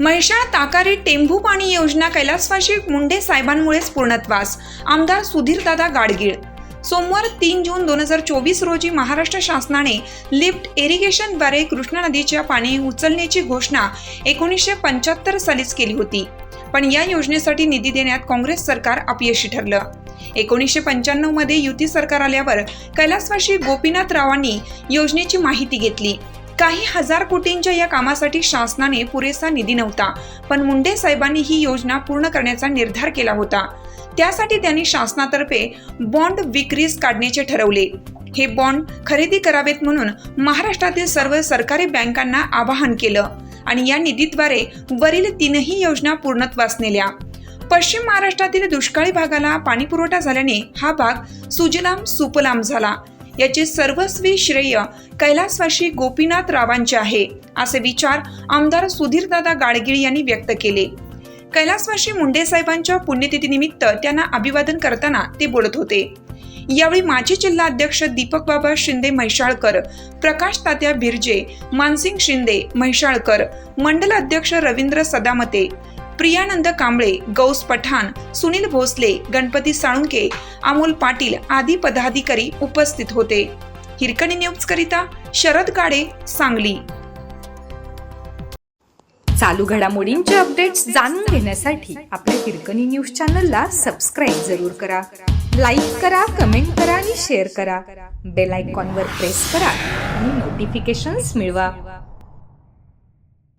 महिषा ताकारी टेंभू पाणी योजना कैलासवाशी मुंडे साहेबांमुळेच पूर्णत्वास. आमदार सुधीरदादा गाडगीळ. सोमवार तीन जून दोन हजार चोवीस रोजी महाराष्ट्र शासनाने लिफ्ट इरिगेशनद्वारे कृष्णा नदीच्या पाणी उचलण्याची घोषणा एकोणीसशे पंच्याहत्तर सालीच केली होती. पण या योजनेसाठी निधी देण्यात काँग्रेस सरकार अपयशी ठरलं. एकोणीसशे पंच्याण्णवमध्ये युती सरकार आल्यावर कैलासवासी गोपीनाथ रावांनी योजनेची माहिती घेतली. काही हजार कोटींच्या या कामासाठी शासनाने पुरेसा निधी नव्हता पण मुंडे साहेबांनी ही योजना पूर्ण करण्याचा निर्धार केला होता. त्यासाठी त्यांनी शासनातर्फे बॉन्ड विक्रीस काढण्याचे ठरवले. हे बॉन्ड खरेदी करावेत म्हणून महाराष्ट्रातील सर्व सरकारी बँकांना आवाहन केलं आणि या निधीद्वारे वरील तीनही योजना पूर्णत्वास नेल्या. पश्चिम महाराष्ट्रातील दुष्काळी भागाला पाणीपुरवठा झाल्याने हा भाग सुजलाम सुपलाम झाला. याचे सर्वस्वी श्रेय कैलासवासी गोपीनाथ रावांचे आहे असे विचार आमदार सुधीरदादा गाडगिळ यांनी व्यक्त केले. कैलासवासी मुंडे साहेबांच्या पुण्यतिथीनिमित्त त्यांना अभिवादन करताना ते बोलत होते. यावेळी माजी जिल्हा अध्यक्ष दीपक बाबा शिंदे म्हैशाळकर प्रकाश तात्या भिरजे मानसिंग शिंदे म्हैशाळकर मंडल अध्यक्ष रवींद्र सदामते प्रियानंद कांबळे गौस पठाण सुनील भोसले गणपती साळुंके अमोल पाटील आदी पदाधिकारी उपस्थित होते. हिरकणी न्यूज करिता शरद गाडे सांगली. चालू घडामोडींचे अपडेट्स जाणून घेण्यासाठी आपल्या हिरकणी न्यूज चॅनलला सबस्क्राईब जरूर करा. लाईक करा कमेंट करा आणि शेअर करा. बेल आयकॉनवर प्रेस करा आणि नोटिफिकेशन्स मिळवा.